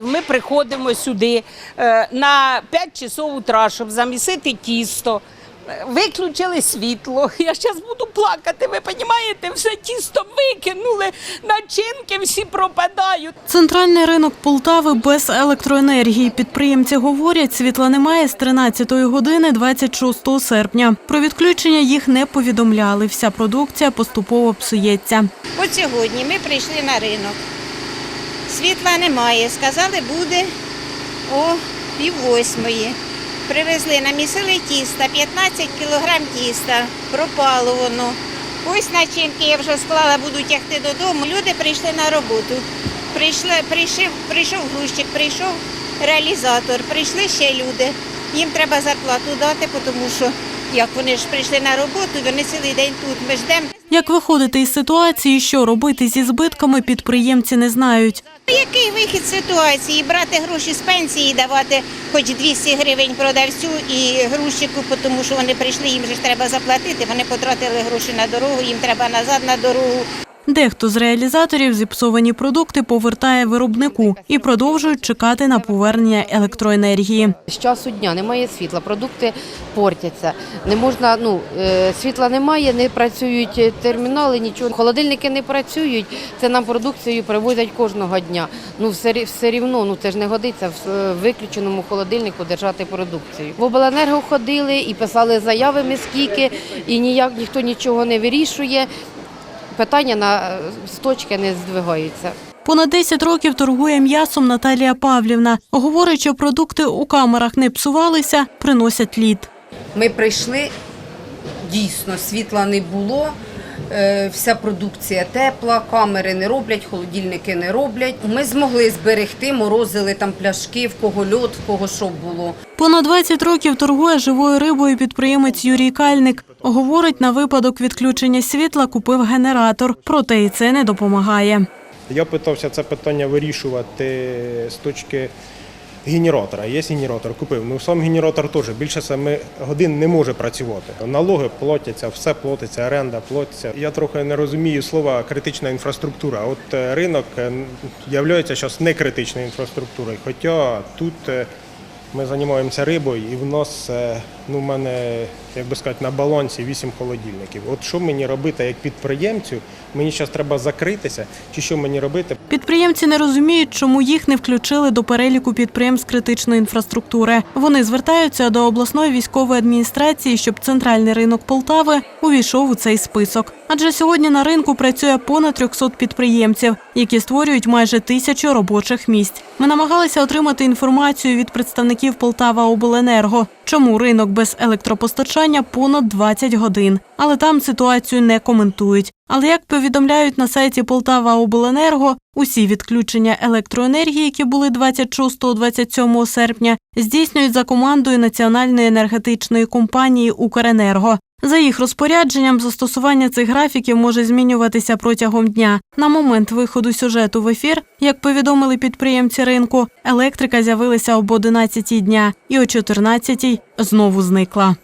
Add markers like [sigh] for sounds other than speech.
Ми приходимо сюди е, на 5 часов утра, щоб замісити тісто. Виключили світло. [laughs] Я зараз буду плакати. Ви розумієте, все тісто викинули, начинки всі пропадають. Центральний ринок Полтави без електроенергії. Підприємці говорять, світла немає з 13 години 26 серпня. Про відключення їх не повідомляли. Вся продукція поступово псується. От сьогодні ми прийшли на ринок. Світла немає. Сказали, буде о пів восьмої. Привезли, намісили тіста, 15 кілограм тіста, пропало воно. Ось начинки я вже склала, буду тягти додому. Люди прийшли на роботу. Прийшли, прийшов, прийшов грузчик, прийшов реалізатор, прийшли ще люди. Їм треба зарплату дати, тому що як вони ж прийшли на роботу, вони цілий день тут. Ми ждемо. Як виходити із ситуації, що робити зі збитками, підприємці не знають. Який вихід з ситуації? Брати гроші з пенсії, давати хоч 200 гривень продавцю і грузчику, тому що вони прийшли, їм же ж треба заплатити. Вони потратили гроші на дорогу, їм треба назад на дорогу. Дехто з реалізаторів зіпсовані продукти повертає виробнику і продовжують чекати на повернення електроенергії. З часу дня немає світла, продукти портяться. Не можна, ну е, світла немає, не працюють термінали, нічого. Холодильники не працюють. Це нам продукцію привозять кожного дня. Ну все все рівно, ну це ж не годиться в е, виключеному холодильнику держати продукцію. В обленерго ходили і писали заяви ми скільки, і ніяк ніхто нічого не вирішує. Питання на е, з точки не здвигаються. Понад 10 років торгує м'ясом Наталія Павлівна. Говорить, що продукти у камерах не псувалися, приносять лід. Ми прийшли, дійсно, світла не було. Е, Вся продукція тепла, камери не роблять, холодильники не роблять. Ми змогли зберегти, морозили там пляшки, в кого льод, в кого що було. Понад 20 років торгує живою рибою підприємець Юрій Кальник. Говорить, на випадок відключення світла купив генератор, проте і це не допомагає. Я питався це питання вирішувати з точки генератора. Є генератор, купив. Ну сам генератор теж більше 7 годин не може працювати. Налоги платяться, все платиться, оренда платиться. Я трохи не розумію слова критична інфраструктура. От е, ринок є зараз не критичною інфраструктурою. Хоча тут е, ми займаємося рибою, і в нас е, ну, в мене, як би сказати, на балансі 8 холодильників. От що мені робити як підприємцю? Мені зараз треба закритися, чи що мені робити? Підприємці не розуміють, чому їх не включили до переліку підприємств критичної інфраструктури. Вони звертаються до обласної військової адміністрації, щоб центральний ринок Полтави увійшов у цей список. Адже сьогодні на ринку працює понад 300 підприємців, які створюють майже тисячу робочих місць. Ми намагалися отримати інформацію від представників Полтава Обленерго, чому ринок без електропостачання понад 20 годин. Але там ситуацію не коментують. Але як повідомляють на сайті Полтава Обленерго, усі відключення електроенергії, які були 26-27 серпня, здійснюють за командою Національної енергетичної компанії Укренерго. За їх розпорядженням, застосування цих графіків може змінюватися протягом дня. На момент виходу сюжету в ефір, як повідомили підприємці ринку, електрика з'явилася об 11 дня і о 14 знову зникла.